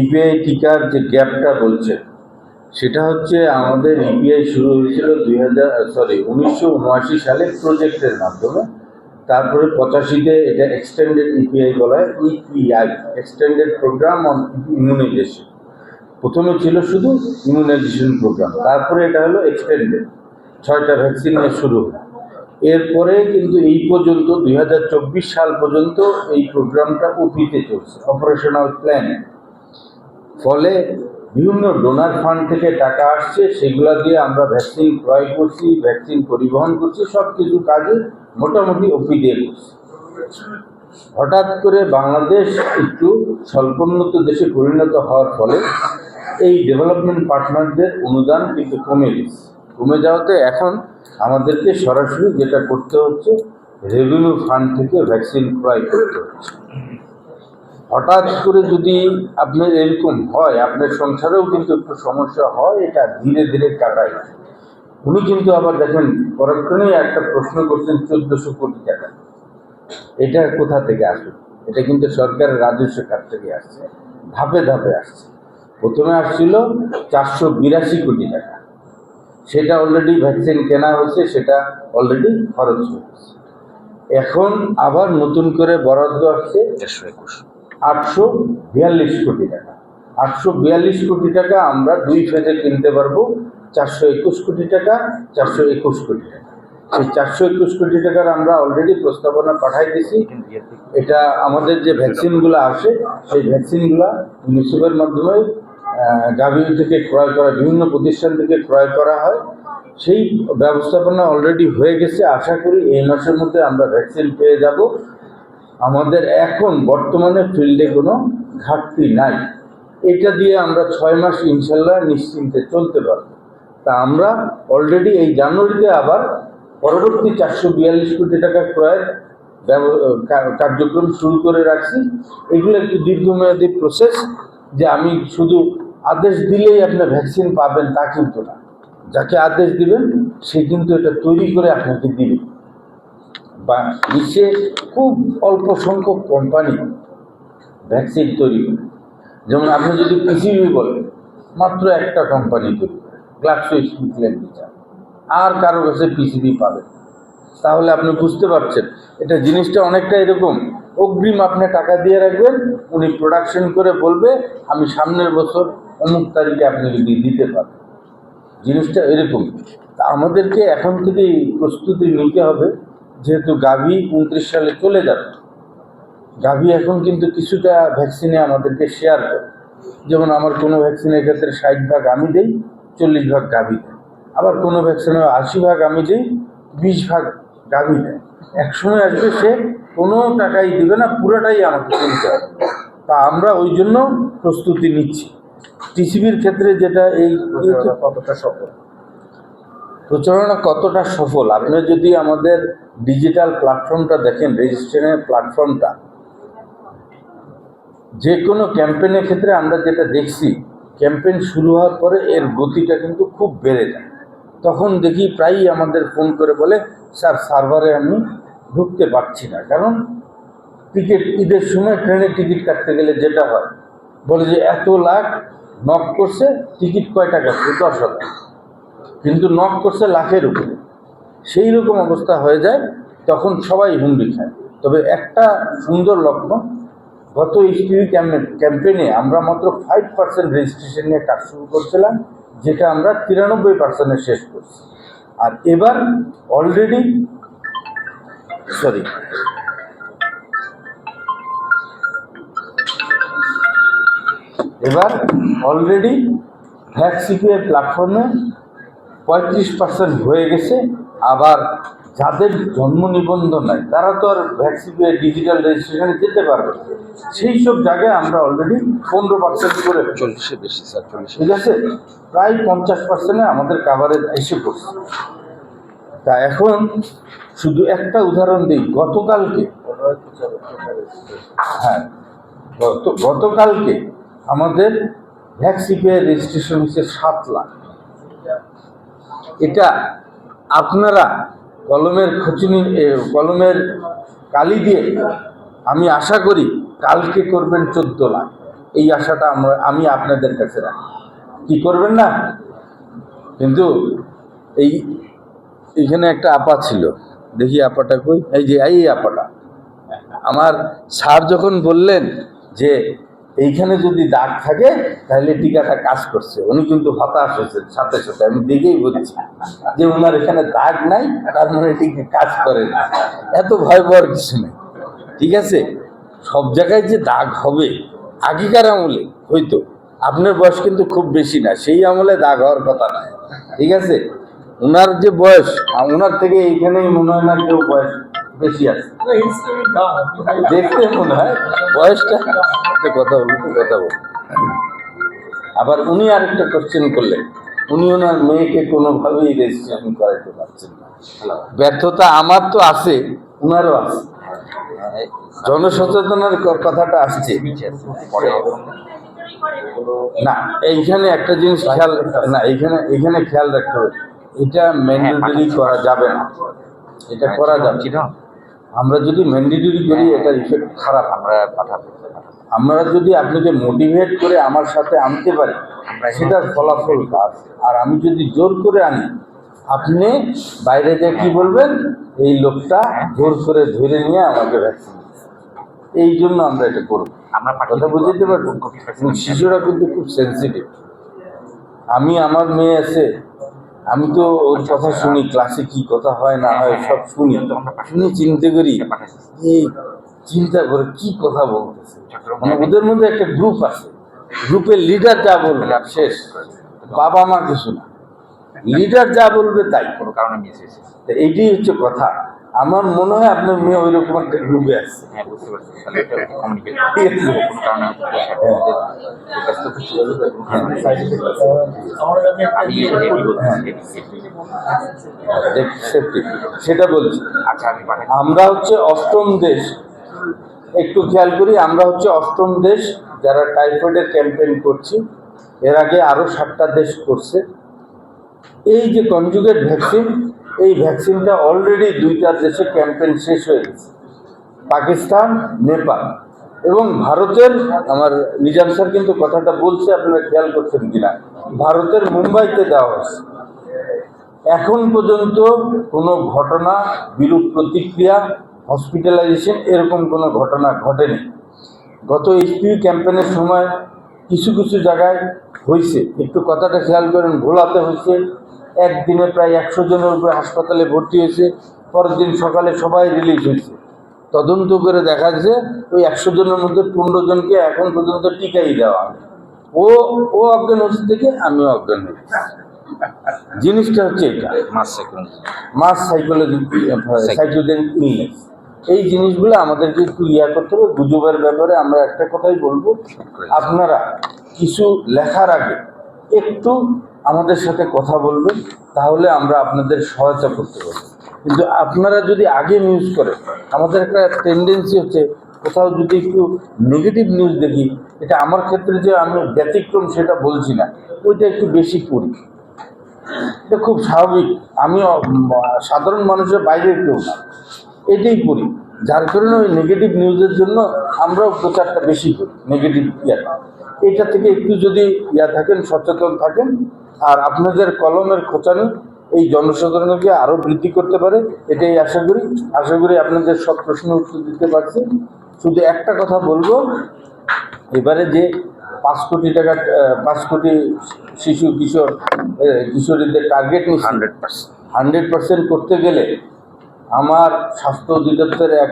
EPI টিকার যে গ্যাপটা বলছে, সেটা হচ্ছে আমাদের ইপিআই শুরু হয়েছিল দুই হাজার সরি উনিশশো উনআশি সালে প্রজেক্টের মাধ্যমে। তারপরে পঁচাশিতে এটা এক্সটেন্ডেড ইপিআই বলা হয়, EPI extended programme on immunisation প্রথমে ছিল শুধু ইমিউনাইজেশন প্রোগ্রাম তারপরে এটা হলো এক্সটেন্ডেড ছয়টা ভ্যাকসিন নিয়ে শুরু। এরপরে কিন্তু এই পর্যন্ত, দুই হাজার চব্বিশ সাল পর্যন্ত এই প্রোগ্রামটা ওপিতে চলছে অপারেশনাল প্ল্যান ফলে বিভিন্ন ডোনার ফান্ড থেকে টাকা আসছে, সেগুলা দিয়ে আমরা ভ্যাকসিন ক্রয় করছি ভ্যাকসিন পরিবহন করছি সব কিছু কাজে মোটামুটি ওপি দিয়ে করছি। হঠাৎ করে বাংলাদেশ একটু স্বল্পোন্নত দেশে পরিণত হওয়ার ফলে এই ডেভেলপমেন্ট পার্টনারদের অনুদান কিন্তু কমে গেছে। কমে যাওয়াতে এখন আমাদেরকে সরাসরি যেটা করতে হচ্ছে রেভিনিউ ফান্ড থেকে ভ্যাকসিন ক্রয় করতে হচ্ছে। হঠাৎ করে যদি আপনার এরকম হয়, আপনার সংসারেও কিন্তু একটু সমস্যা হয়, এটা ধীরে ধীরে কাটায়। উনি কিন্তু আবার দেখেন, পরক্ষণেই একটা প্রশ্ন করছেন, চোদ্দশো কোটি টাকা। এটা কোথা থেকে আসবে? এটা কিন্তু সরকারের রাজস্ব খাত থেকে আসছে, ধাপে ধাপে আসছে। প্রথমে আসছিল চারশো বিরাশি কোটি টাকা। সেটা অলরেডি ভ্যাকসিন কেনা হয়েছে, সেটা অলরেডি খরচ হয়েছে এখন আবার নতুন করে বরাদ্দ আসছে দেড়শো একুশ। আটশো বিয়াল্লিশ কোটি টাকা। আটশো বিয়াল্লিশ কোটি টাকা আমরা দুই ফেজে কিনতে পারব। চারশো একুশ কোটি টাকা, চারশো একুশ কোটি টাকা। সেই চারশো একুশ কোটি টাকার আমরা অলরেডি প্রস্তাবনা পাঠাই দিয়েছি এটা আমাদের যে ভ্যাকসিনগুলো আসে, সেই ভ্যাকসিনগুলো ইউনিসেফের মাধ্যমে গাভী থেকে ক্রয় করা, বিভিন্ন প্রতিষ্ঠান থেকে ক্রয় করা হয়। সেই ব্যবস্থাপনা অলরেডি হয়ে গেছে। আশা করি এই মাসের মধ্যে আমরা ভ্যাকসিন পেয়ে যাব। আমাদের এখন বর্তমানে ফিল্ডে কোনো ঘাটতি নাই। এটা দিয়ে আমরা ছয় মাস ইনশাল্লাহ নিশ্চিন্তে চলতে পারব। তা আমরা অলরেডি এই জানুয়ারিতে আবার পরবর্তী চারশো বিয়াল্লিশ কোটি টাকা ক্রয়ের কার্যক্রম শুরু করে রাখছি। এগুলো একটু দীর্ঘমেয়াদী প্রসেস যে আমি শুধু আদেশ দিলেই আপনি ভ্যাকসিন পাবেন তা কিন্তু না। যাকে আদেশ দিবেন, সে কিন্তু এটা তৈরি করে আপনাকে দিবে। বা বিশ্বে খুব অল্প সংখ্যক কোম্পানি ভ্যাকসিন তৈরি করে। যেমন আপনি যদি পিসিবি বলেন, মাত্র একটা কোম্পানি তৈরি করে গ্লাক্সো স্মিথল্যান্ড বিচার। আর কারও কাছে পিসিবি পাবেন তাহলে আপনি বুঝতে পারছেন, এটা জিনিসটা অনেকটা এরকম। অগ্রিম আপনি টাকা দিয়ে রাখবেন, উনি প্রোডাকশন করে বলবে, আমি সামনের বছর অমুক তারিখে আপনি যদি দিতে পারেন। জিনিসটা এরকম। তা আমাদেরকে এখন থেকেই প্রস্তুতি নিতে হবে। যেহেতু গাভী উনত্রিশ সালে চলে যাবে, গাভী এখন কিন্তু কিছুটা ভ্যাকসিনে আমাদেরকে শেয়ার করে। যেমন আমার কোনো ভ্যাকসিনের ক্ষেত্রে ষাট ভাগ আমি দিই, চল্লিশ ভাগ গাভী দেয়। আবার কোনো ভ্যাকসিনে আশি ভাগ আমি দিই, বিশ ভাগ গাভী দেয়। এক সময় আসবে সে কোনো টাকাই দিবে না, পুরোটাই আমাকে কিনতে হবে। তা আমরা ওই জন্য প্রস্তুতি নিচ্ছি। টিসিবির ক্ষেত্রে যেটা এই কতটা সফল? প্রচারণা কতটা সফল? আপনি যদি আমাদের ডিজিটাল প্ল্যাটফর্মটা দেখেন রেজিস্ট্রেশনের প্ল্যাটফর্মটা যে কোনো ক্যাম্পেনের ক্ষেত্রে আমরা যেটা দেখছি ক্যাম্পেন শুরু হওয়ার পরে এর গতিটা কিন্তু খুব বেড়ে যায়। তখন দেখি প্রায়ই আমাদের ফোন করে বলে, স্যার সার্ভারে আমি ঢুকতে পারছি না। কারণ টিকিট ঈদের সময় ট্রেনের টিকিট কাটতে গেলে যেটা হয়, বলে যে এত লাখ নক করছে টিকিট কয় টাকা? দশ হাজার। কিন্তু নক করছে লাখের উপরে। সেই রকম অবস্থা হয়ে যায়, তখন সবাই হুমড়ি খায়। তবে একটা সুন্দর লক্ষণ, গত ইস্টিভি ক্যাম্পেইনে আমরা মাত্র ফাইভ পার্সেন্ট রেজিস্ট্রেশন নিয়ে কাজ শুরু করছিলাম, যেটা আমরা তিরানব্বই পার্সেন্টে শেষ করছি। আর এবার অলরেডি সরি এবার অলরেডি ভ্যাকসিপিএর প্ল্যাটফর্মে পঁয়ত্রিশ পার্সেন্ট হয়ে গেছে। আবার যাদের জন্ম নিবন্ধন নাই তারা তো আর ভ্যাকসিপিএ ডিজিটাল রেজিস্ট্রেশনে যেতে পারবে। সেই সব জায়গায় আমরা অলরেডি পনেরো পার্সেন্ট করে। চল্লিশে বেশি স্যার চল্লিশে ঠিক আছে? প্রায় পঞ্চাশ পার্সেন্টে আমাদের কাভারেজ এসে পড়ছে। তা এখন শুধু একটা উদাহরণ দিই গতকালকে হ্যাঁ গত গতকালকে আমাদের ভ্যাকসিপিআই রেজিস্ট্রেশন হচ্ছে সাত লাখ। এটা আপনারা কলমের খচুনি কলমের কালি দিয়ে আমি আশা করি কালকে করবেন চোদ্দ লাখ। এই আশাটা আমরা, আমি আপনাদের কাছে রাখি। কি করবেন না? কিন্তু এই, এখানে একটা আপা ছিল। দেখি আপাটা কই? এই যে, এই আপাটা। আমার স্যার যখন বললেন যে এইখানে যদি দাগ থাকে, তাহলে টিকাটা কাজ করছে। উনি কিন্তু হতাশ হয়েছেন, সাথে সাথে। আমি দেখেই বলছি যে ওনার এখানে দাগ নাই, তার মানে টিকা কাজ করে না এত ভয় পাওয়ার কিছু নেই। ঠিক আছে? সব জায়গায় যে দাগ হবে, আগেকার আমলে হয়তো, আপনার বয়স কিন্তু খুব বেশি না, সেই আমলে দাগ হওয়ার কথা নয়। ঠিক আছে? ওনার যে বয়স ওনার থেকে এইখানেই মনে হয় না কেউ বয়স বেশি আছে। দেখতে মনে হয় বয়সটা একটা কথা বলি কথা বলি। আবার উনি আরেকটা কোশ্চেন করলেন। উনি ওনার মেয়েকে কোনোভাবেই রেজিস্ট্রেশন করাইতে পারছেন না। ব্যর্থতা আমার তো আছে উনারও আছে। জনসচেতনের কথাটা আসছে। না এইখানে একটা জিনিস খেয়াল না এইখানে এইখানে খেয়াল রাখতে হবে। এটা ম্যান্ডেটরি করা যাবে না। এটা করা যাবে না। আমরা যদি ম্যান্ডেটরি করি এটা ইফেক্ট খারাপ। আমরা পাঠাবো আমরা যদি আপনাকে মোটিভেট করে আমার সাথে আনতে পারি সেটার ফলাফল কাজ আর আমি যদি জোর করে আনি আপনি বাইরে যে কি বলবেন? এই লোকটা জোর করে ধরে নিয়ে আমাকে ভ্যাকসিন এই জন্য আমরা এটা করব। আমরা কথা বুঝতে পারব শিশুরা কিন্তু খুব সেন্সিটিভ আমি আমার মেয়ে আছে আমি তো ওর কথা শুনি ক্লাসে কি কথা হয় না হয় সব শুনি। শুনে চিনতে করি এই চিন্তা করে কি কথা বলতেছে। মানে ওদের মধ্যে একটা গ্রুপ আছে। গ্রুপের লিডার যা বলবে শেষ। বাবা মা কিছু না। লিডার যা বলবে তাই। কোনো কারণে হয়েছে। এইটাই হচ্ছে কথা। আমার মনে হয় আপনার মেয়ে ওই রকম একটা গ্রুপে আছে। হ্যাঁ বুঝতে পারছি। তাহলে এটা কমিউনিকেট ঠিক আছে। কোনো কারণে আমি হেভি বলছি সেফটি সেটা বলছি। আচ্ছা আমি আমরা হচ্ছে অষ্টম দেশ। একটু খেয়াল করি আমরা হচ্ছে অষ্টম দেশ যারা টাইফয়েডের ক্যাম্পেইন করছি। এর আগে আরও সাতটা দেশ করছে। এই যে কনজুগেট ভ্যাকসিন এই ভ্যাকসিনটা অলরেডি দুইটা দেশে ক্যাম্পেন শেষ হয়ে গেছে। পাকিস্তান, নেপাল এবং ভারতের, আমার নিজাম স্যার কিন্তু কথাটা বলছে, আপনারা খেয়াল করছেন কিনা? ভারতের মুম্বাইতে দেওয়া হয়েছে। এখন পর্যন্ত কোনো ঘটনা, বিরূপ প্রতিক্রিয়া হসপিটালাইজেশন এরকম কোনো ঘটনা ঘটেনি। গত এইচপিভি ক্যাম্পেনের সময় কিছু কিছু জায়গায় হয়েছে। একটু কথাটা খেয়াল করেন, ভোলাতে হয়েছে একদিনে প্রায় একশো জনের উপরে হাসপাতালে ভর্তি হয়েছে পরের দিন সকালে সবাই রিলিজ হয়েছে। তদন্ত করে দেখা যাচ্ছে ওই একশো জনের মধ্যে পনেরো জনকে এখন পর্যন্ত টিকাই দেওয়া ও ও অজ্ঞান হচ্ছে থেকে আমিও অজ্ঞান হয়েছি জিনিসটা হচ্ছে এটা। মাস সাইকোলজি ইলনেস এই জিনিসগুলো আমাদেরকে একটু ইয়া করতে হবে গুজবের ব্যাপারে আমরা একটা কথাই বলব। আপনারা কিছু লেখার আগে একটু আমাদের সাথে কথা বলবেন, তাহলে আমরা আপনাদের সহায়তা করতে পারব। কিন্তু আপনারা যদি আগে নিউজ করেন, আমাদের একটা টেন্ডেন্সি হচ্ছে কোথাও যদি একটু নেগেটিভ নিউজ দেখি, এটা আমার ক্ষেত্রে যে আমি ব্যতিক্রম সেটা বলছি না, ওইটা একটু বেশি করি। এটা খুব স্বাভাবিক। আমি সাধারণ মানুষের বাইরে কেউ না, এটাই করি। যার কারণে ওই নেগেটিভ নিউজের জন্য আমরাও প্রচারটা বেশি করি নেগেটিভ ইয়াটা এটা থেকে একটু যদি ইয়া থাকেন সচেতন থাকেন আর আপনাদের কলমের খোঁচানি এই জনসাধারণকে আরও বৃদ্ধি করতে পারে এটাই আশা করি। আশা করি আপনাদের সব প্রশ্নের উত্তর দিতে পারছি। শুধু একটা কথা বলব এবারে যে পাঁচ কোটি টাকা পাঁচ কোটি শিশু কিশোর কিশোরীদের টার্গেট নিচ্ছে হান্ড্রেড পার্সেন্ট হান্ড্রেড পার্সেন্ট করতে গেলে আমার স্বাস্থ্য অধিদপ্তরে এক